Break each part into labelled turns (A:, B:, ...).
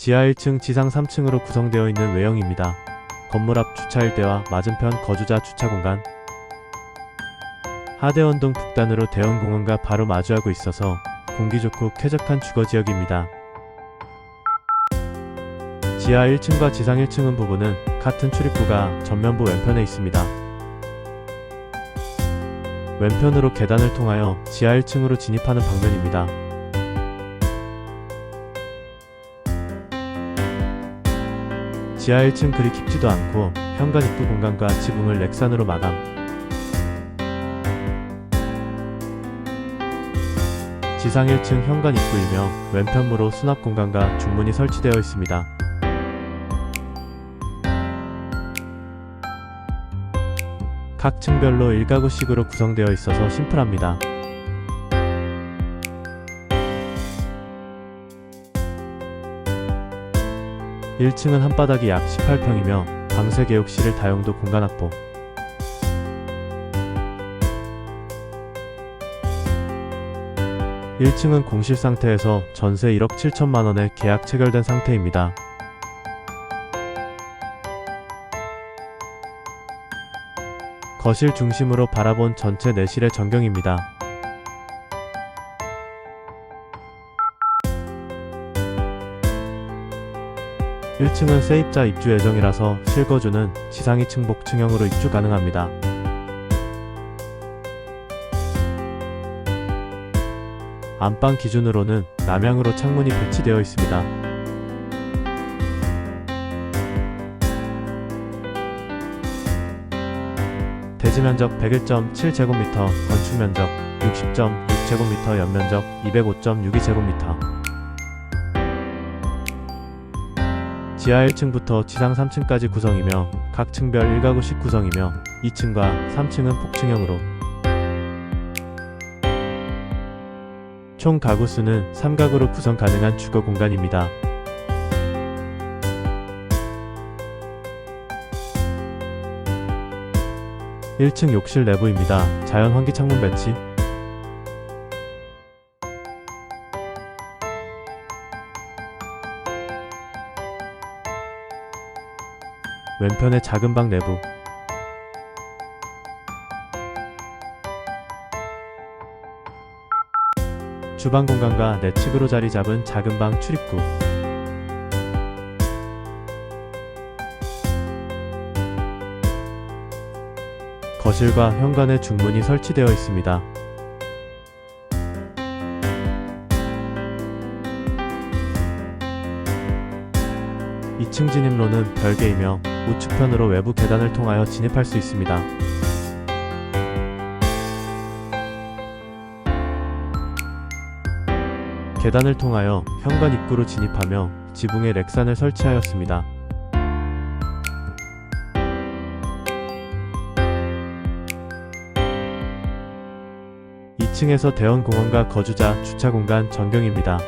A: 지하 1층, 지상 3층으로 구성되어 있는 외형입니다. 건물 앞 주차 일대와 맞은편 거주자 주차 공간. 하대원동 북단으로 대원공원과 바로 마주하고 있어서 공기 좋고 쾌적한 주거 지역입니다. 지하 1층과 지상 1층은 부분은 같은 출입구가 전면부 왼편에 있습니다. 왼편으로 계단을 통하여 지하 1층으로 진입하는 방면입니다. 지하 1층 그리 깊지도 않고 현관 입구 공간과 지붕을 렉산으로 마감. 지상 1층 현관 입구이며 왼편무로 수납 공간과 중문이 설치되어 있습니다. 각 층별로 1가구씩으로 구성되어 있어서 심플합니다. (1 층은 한바닥이 약 18평이며 방세 개욕실을 다용도 공간 확보 (1층은) 공실 상태에서 전세 (1억 7천만 원에 계약 체결된 상태입니다. 거실 중심으로 바라본 전체 내실의 전경입니다. (1층은) 세입자 입주 예정이라서 실거주는 지상 2층 복층형으로 입주 가능합니다. 안방 기준으로는 남향으로 창문이 배치되어 있습니다. 대지 면적 101.7제곱미터, 건축 면적 60.6제곱미터, 연면적 205.62제곱미터. 지하 1층부터 지상 3층까지 구성이며 각 층별 1가구씩 구성이며 2층과 3층은 폭층형으로 총 가구 수는 3가구로 구성 가능한 주거 공간입니다. (1층) 욕실 내부입니다. 자연 환기 창문 배치 왼편의 작은 방 내부 주방 공간과 내 측으로 자리 잡은 작은 방 출입구 거실과 현관에 중문이 설치되어 있습니다. 이층 진입로는 별개이며 우측편으로 외부 계단을 통하여 진입할 수 있습니다. 계단을 통하여 현관 입구로 진입하며 지붕에 렉산을 설치하였습니다. 이층에서 대원 공원과 거주자 주차 공간 전경입니다.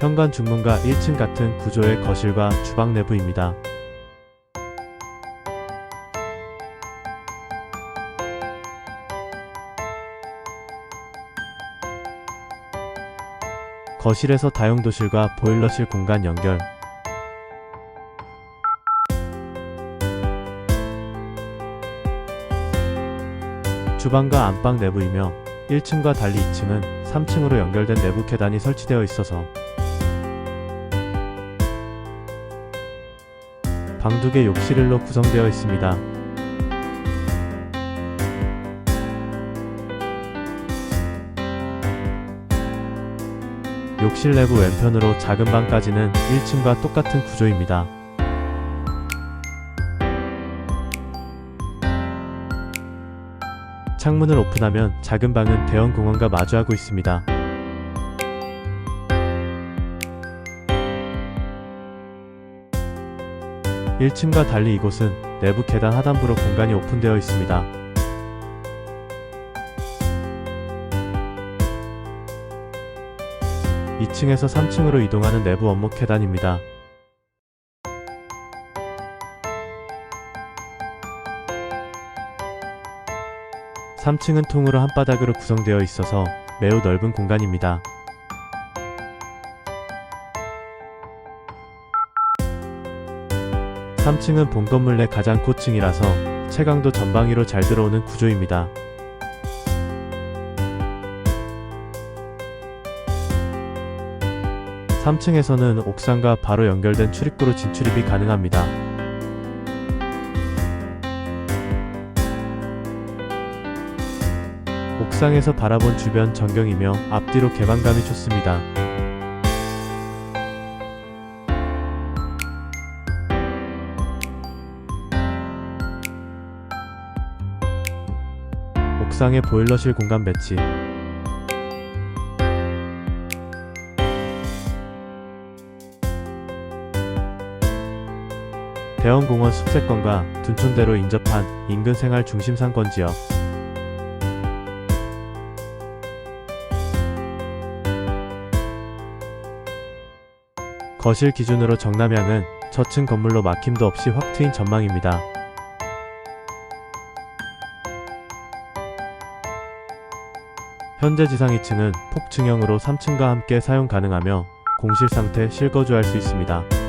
A: 현관 중문과 1층 같은 구조의 거실과 주방 내부입니다. 거실에서 다용도실과 보일러실 공간 연결 주방과 안방 내부이며 1층과 달리 2층은 3층으로 연결된 내부 계단이 설치되어 있어서 방 두 개 욕실일로 구성되어 있습니다. 욕실 내부 왼편으로 작은 방까지는 1층과 똑같은 구조입니다. 창문을 오픈하면 작은 방은 대형 공원과 마주하고 있습니다. 1층과 달리 이곳은 내부 계단 하단부로 공간이 오픈되어 있습니다. (2층에서) (3층으로) 이동하는 내부 원목 계단입니다. 3층은 통으로 한바닥으로 구성되어 있어서 매우 넓은 공간입니다. 삼층은 본 건물 내 가장 고층이라서 채광도 전방위로 잘 들어오는 구조입니다. 3층에서는 옥상과 바로 연결된 출입구로 진출입이 가능합니다. 옥상에서 바라본 주변 전경이며 앞뒤로 개방감이 좋습니다. 옥상에 보일러실 공간 배치. 대원공원 숲세권과 둔촌대로 인접한 인근 생활 중심 상권 지역. 거실 기준으로 정남향은 저층 건물로 막힘도 없이 확 트인 전망입니다. 현재 지상 2층은 폭층형으로 3층과 함께 사용 가능하며 공실 상태 실거주할 수 있습니다.